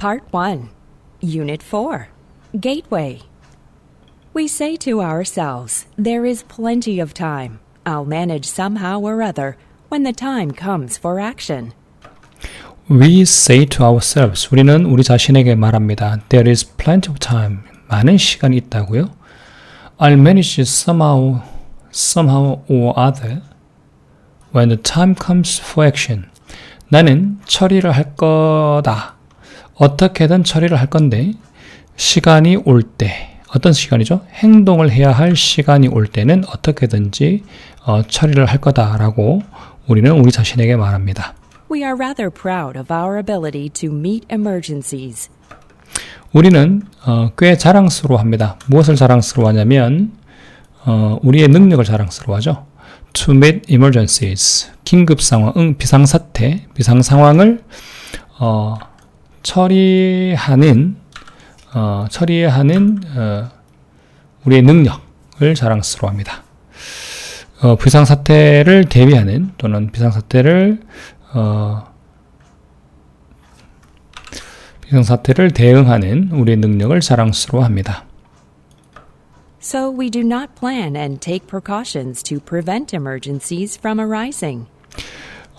Part 1, Unit 4 Gateway. We say to ourselves, There is plenty of time. I'll manage somehow or other when the time comes for action. We say to ourselves. 우리는 우리 자신에게 말합니다. There is plenty of time. 많은 시간이 있다고요. I'll manage somehow, somehow or other when the time comes for action. 나는 처리를 할 거다. 어떻게든 처리를 할 건데 시간이 올 때, 어떤 시간이죠? 행동을 해야 할 시간이 올 때는 어떻게든지 어, 처리를 할 거다라고 우리는 우리 자신에게 말합니다. We are rather proud of our ability to meet emergencies. 우리는 어, 꽤 자랑스러워합니다. 무엇을 자랑스러워하냐면 어, 우리의 능력을 자랑스러워하죠. To meet emergencies, 긴급 상황, 응, 비상 사태, 비상 상황을 어, 처리하는 어, 처리하는 어, 우리의 능력을 자랑스러워합니다. 어, 비상 사태를 대비하는 또는 비상 사태를 어, 비상 사태를 대응하는 우리의 능력을 자랑스러워합니다. So we do not plan and take precautions to prevent emergencies from arising.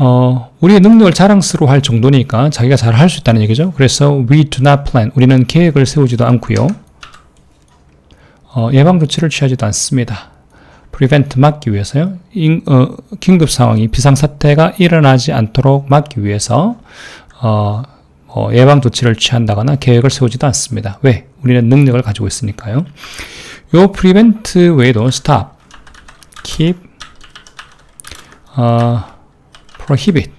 어, 우리의 능력을 자랑스러워할 정도니까 자기가 잘 할 수 있다는 얘기죠. 그래서 we do not plan. 우리는 계획을 세우지도 않고요. 어, 예방 조치를 취하지도 않습니다. prevent 막기 위해서요. 인, 어, 긴급 상황이 비상 사태가 일어나지 않도록 막기 위해서 어, 어, 예방 조치를 취한다거나 계획을 세우지도 않습니다. 왜? 우리는 능력을 가지고 있으니까요. 요 prevent 외에도 stop, keep, 어, prohibit.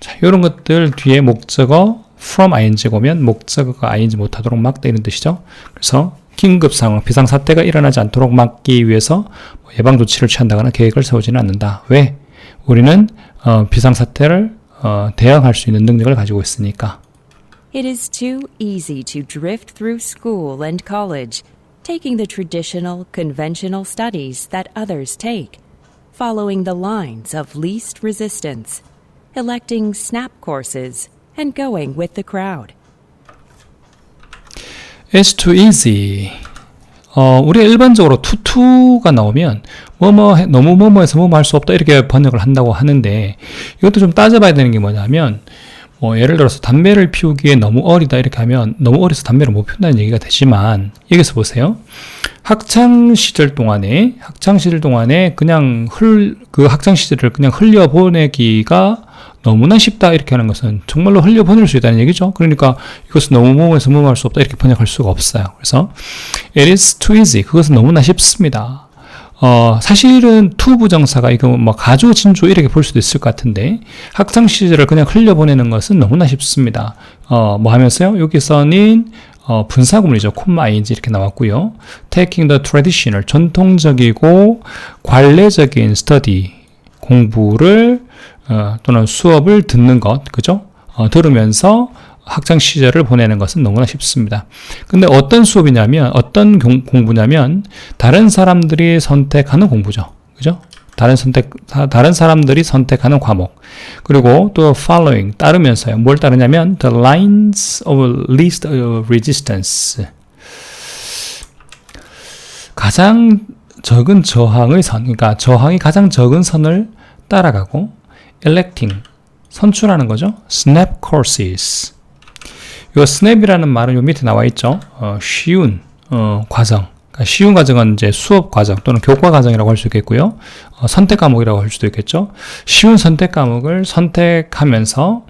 자, 이런 것들 뒤에 목적어 from ing가 오면 목적어가 ing 못하도록 막다 이런 뜻이죠. 그래서 긴급 상황, 비상 사태가 일어나지 않도록 막기 위해서 뭐 예방 조치를 취한다거나 계획을 세우지는 않는다. 왜? 우리는 어, 비상 사태를 어, 대응할 수 있는 능력을 가지고 있으니까. It is too easy to drift through school and college, taking the traditional, conventional studies that others take, following the lines of least resistance, electing snap courses, and going with the crowd. It's too easy. 어, 우리가 일반적으로 투투가 나오면 뭐뭐 해- 너무 뭐뭐해서 뭐뭐 할 수 없다 이렇게 번역을 한다고 하는데 이것도 좀 따져봐야 되는 게 뭐냐면 뭐 예를 들어서 담배를 피우기에 너무 어리다 이렇게 하면 너무 어려서 담배를 못 피운다는 얘기가 되지만 여기서 보세요. 학창 시절 동안에 학창 시절 동안에 그냥 흘 그 학창 시절을 그냥 흘려 보내기가 너무나 쉽다 이렇게 하는 것은 정말로 흘려 보낼 수 있다는 얘기죠. 그러니까 이것은 너무 뭐뭐해서 뭐뭐 할수 없다 이렇게 번역할 수가 없어요. 그래서 it is too easy 그것은 너무나 쉽습니다. 어, 사실은 to 부정사가 이거 뭐 가조 진조 이렇게 볼 수도 있을 것 같은데 학창 시절을 그냥 흘려보내는 것은 너무나 쉽습니다. 어, 뭐 하면서요? 여기서는 어, 분사구문이죠. 콤마 ing 이렇게 나왔고요. taking the traditional 전통적이고 관례적인 study 공부를 어, 또는 수업을 듣는 것 그죠? 어, 들으면서 학창 시절을 보내는 것은 너무나 쉽습니다. 근데 어떤 수업이냐면 어떤 공, 공부냐면 다른 사람들이 선택하는 공부죠. 그죠? 다른 선택 다- 다른 사람들이 선택하는 과목. 그리고 또 following 따르면서요. 뭘 따르냐면 the lines of least resistance. 가장 적은 저항의 선, 그러니까 저항이 가장 적은 선을 따라가고 electing 선출하는 거죠. snap courses. 요 snap이라는 말은 요 밑에 나와 있죠. 어, 쉬운 어, 과정. 쉬운 과정은 이제 수업 과정 또는 교과 과정이라고 할 수 있겠고요. 어, 선택 과목이라고 할 수도 있겠죠. 쉬운 선택 과목을 선택하면서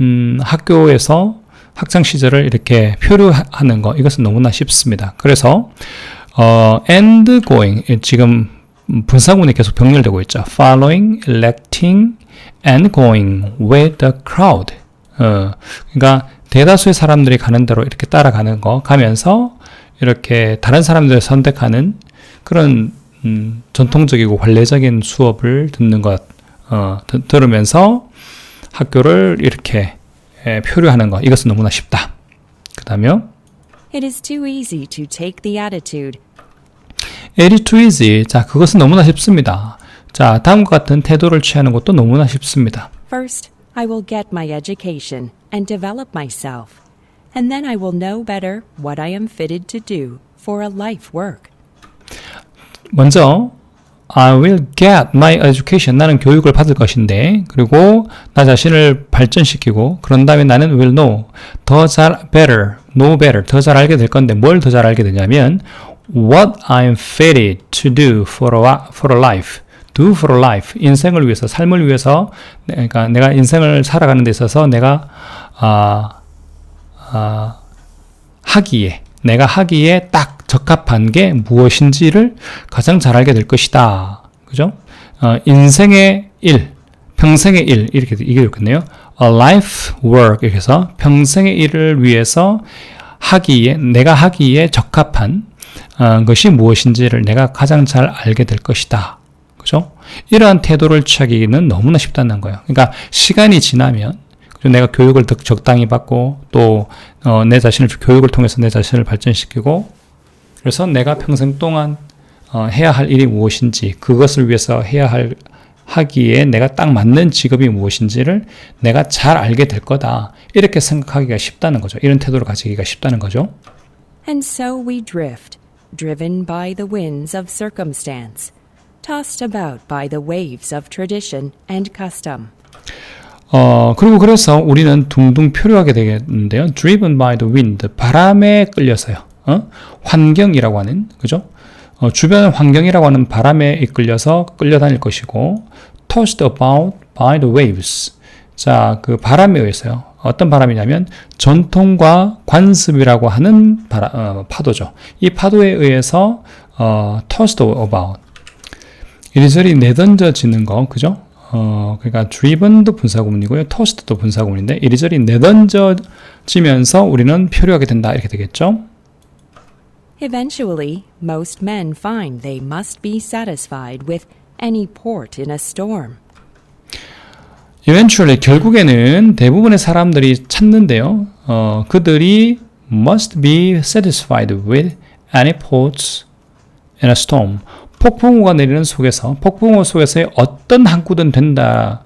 음, 학교에서 학창 시절을 이렇게 표류하는 거 이것은 너무나 쉽습니다. 그래서 어, and going 지금 분사구문이 계속 병렬되고 있죠. following, electing, and going with the crowd. 어, 그러니까 대다수의 사람들이 가는 대로 이렇게 따라가는 거 가면서 이렇게 다른 사람들을 선택하는 그런 음, 전통적이고 관례적인 수업을 듣는 것 어, 드- 들으면서 학교를 이렇게 에, 표류하는 것 이것은 너무나 쉽다. 그 다음에요. It is too easy to take the attitude. It is too easy. 자, 그것은 너무나 쉽습니다. 자, 다음과 같은 태도를 취하는 것도 너무나 쉽습니다. First, I will get my education and develop myself, and then I will know better what I am fitted to do for a life work. 먼저 I will get my education. 나는 교육을 받을 것인데 그리고 나 자신을 발전시키고 그런 다음에 나는 will know. 더 잘 better, know better. 더 잘 알게 될 건데 뭘 더 잘 알게 되냐면 what I'm fitted to do for a, for a life. do for a life. 인생을 위해서 삶을 위해서 그러니까 내가 인생을 살아가는 데 있어서 내가 아, 아 하기에 내가 하기에 딱 적합한 게 무엇인지를 가장 잘 알게 될 것이다. 그죠? 어, 인생의 일, 평생의 일 이렇게 이게 좋겠네요. A life work 이렇게 해서 평생의 일을 위해서 하기에 내가 하기에 적합한 어, 것이 무엇인지를 내가 가장 잘 알게 될 것이다. 그죠? 이러한 태도를 취하기는 너무나 쉽다는 거예요. 그러니까 시간이 지나면 내가 교육을 적당히 받고 또내 자신을 교육을 통해서 내 자신을 발전시키고 그래서 내가 평생 동안 어, 해야 할 일이 무엇인지 그것을 위해서 해야 할 하기에 내가 딱 맞는 직업이 무엇인지를 내가 잘 알게 될 거다. 이렇게 생각하기가 쉽다는 거죠. 이런 태도를 가지기가 쉽다는 거죠. And so we drift, driven by the winds of circumstance, tossed about by the waves of tradition and custom. 어, 그리고 그래서 우리는 둥둥 표류하게 되겠는데요. driven by the wind. 바람에 끌려서요. 어? 환경이라고 하는, 그죠? 어, 주변 환경이라고 하는 바람에 이끌려서 끌려다닐 것이고, tossed about by the waves. 자, 그 바람에 의해서요. 어떤 바람이냐면 전통과 관습이라고 하는 바라, 어, 파도죠. 이 파도에 의해서 어, tossed about 이리저리 내던져지는 거, 그죠? 어, 그러니까 driven도 분사구문이고요. tossed도 분사구문인데 이리저리 내던져지면서 우리는 표류하게 된다 이렇게 되겠죠? Eventually, most men find they must be satisfied with any port in a storm. eventually 결국에는 대부분의 사람들이 찾는데요. 어, 그들이 must be satisfied with any ports in a storm. 폭풍우가 내리는 속에서 폭풍우 속에서의 어떤 항구든 된다.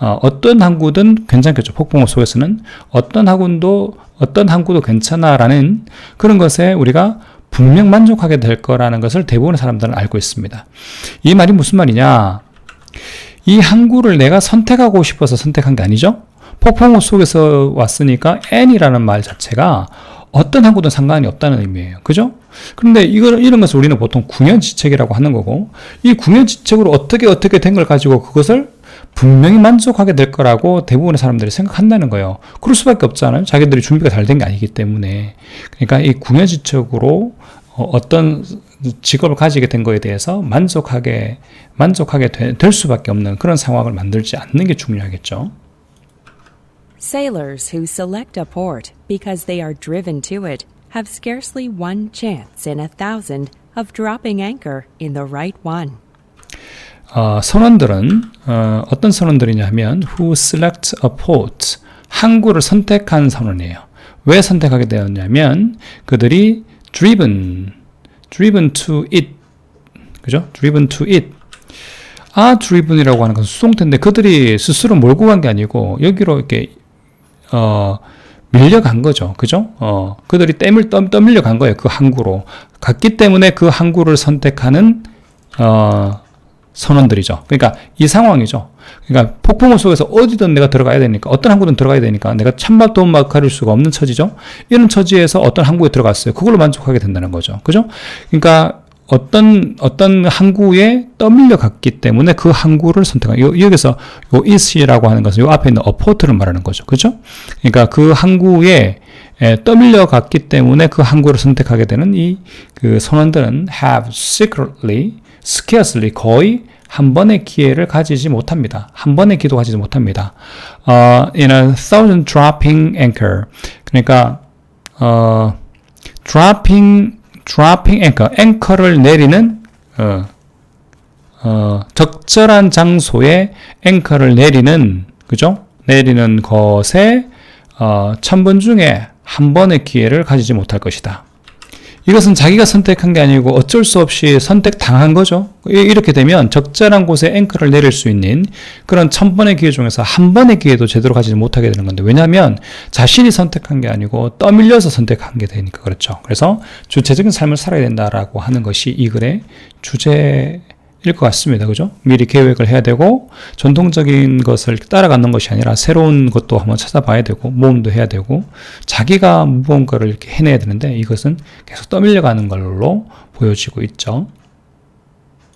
어, 어떤 항구든 괜찮겠죠. 폭풍우 속에서는 어떤 항구도 어떤 항구도 괜찮아라는 그런 것에 우리가 분명 만족하게 될 거라는 것을 대부분의 사람들은 알고 있습니다. 이 말이 무슨 말이냐? 이 항구를 내가 선택하고 싶어서 선택한 게 아니죠? 폭풍우 속에서 왔으니까 N이라는 말 자체가 어떤 항구든 상관이 없다는 의미예요. 그죠? 그런데 이거, 이런 것을 우리는 보통 궁연지책이라고 하는 거고, 이 궁연지책으로 어떻게 어떻게 된 걸 가지고 그것을 분명히 만족하게 될 거라고 대부분의 사람들이 생각한다는 거예요. 그럴 수밖에 없잖아요. 자기들이 준비가 잘 된 게 아니기 때문에. 그러니까 이 궁연지책으로 어떤 직업을 가지게 된 거에 대해서 만족하게, 만족하게 되, 될 수밖에 없는 그런 상황을 만들지 않는 게 중요하겠죠. Sailors who select a port because they are driven to it have scarcely one chance in a thousand of dropping anchor in the right one. 어, 선원들은 어, 어떤 선원들이냐 하면 who select a port 항구를 선택한 선원이에요. 왜 선택하게 되었냐면 그들이 driven driven to it 그죠? driven to it 아 driven이라고 하는 것은 수동태인데 그들이 스스로 몰고 간 게 아니고 여기로 이렇게 어 밀려간 거죠. 그죠? 어, 그들이 땜을 떠, 떠밀려 간 거예요. 그 항구로. 갔기 때문에 그 항구를 선택하는, 어, 선원들이죠. 그러니까 이 상황이죠. 그러니까 폭풍우 속에서 어디든 내가 들어가야 되니까, 어떤 항구든 들어가야 되니까 내가 찬밥도 막 가릴 수가 없는 처지죠. 이런 처지에서 어떤 항구에 들어갔어요. 그걸로 만족하게 된다는 거죠. 그죠? 그러니까 어떤 어떤 항구에 떠밀려 갔기 때문에 그 항구를 선택한 요 여기서 요 is라고 하는 것은 요 앞에 있는 어포트를 말하는 거죠. 그죠? 그러니까 그 항구에 에, 떠밀려 갔기 때문에 그 항구를 선택하게 되는 이 그 선원들은 have secretly scarcely 거의 한 번의 기회를 가지지 못합니다. 한 번의 기도 가지지 못합니다. 어, in a thousand dropping anchor. 그러니까 어, dropping dropping anchor, 앵커를 내리는 어, 어, 적절한 장소에 앵커를 내리는 그죠? 내리는 것에 어, 천번 중에 한 번의 기회를 가지지 못할 것이다. 이것은 자기가 선택한 게 아니고 어쩔 수 없이 선택당한 거죠. 이- 이렇게 되면 적절한 곳에 앵커를 내릴 수 있는 그런 천 번의 기회 중에서 한 번의 기회도 제대로 가지 못하게 되는 건데 왜냐하면 자신이 선택한 게 아니고 떠밀려서 선택한 게 되니까 그렇죠. 그래서 주체적인 삶을 살아야 된다라고 하는 것이 이 글의 주제 일 것 같습니다. 그죠? 미리 계획을 해야 되고 전통적인 것을 따라가는 것이 아니라 새로운 것도 한번 찾아봐야 되고 모험도 해야 되고 자기가 무언가를 이렇게 해내야 되는데 이것은 계속 떠밀려가는 걸로 보여지고 있죠.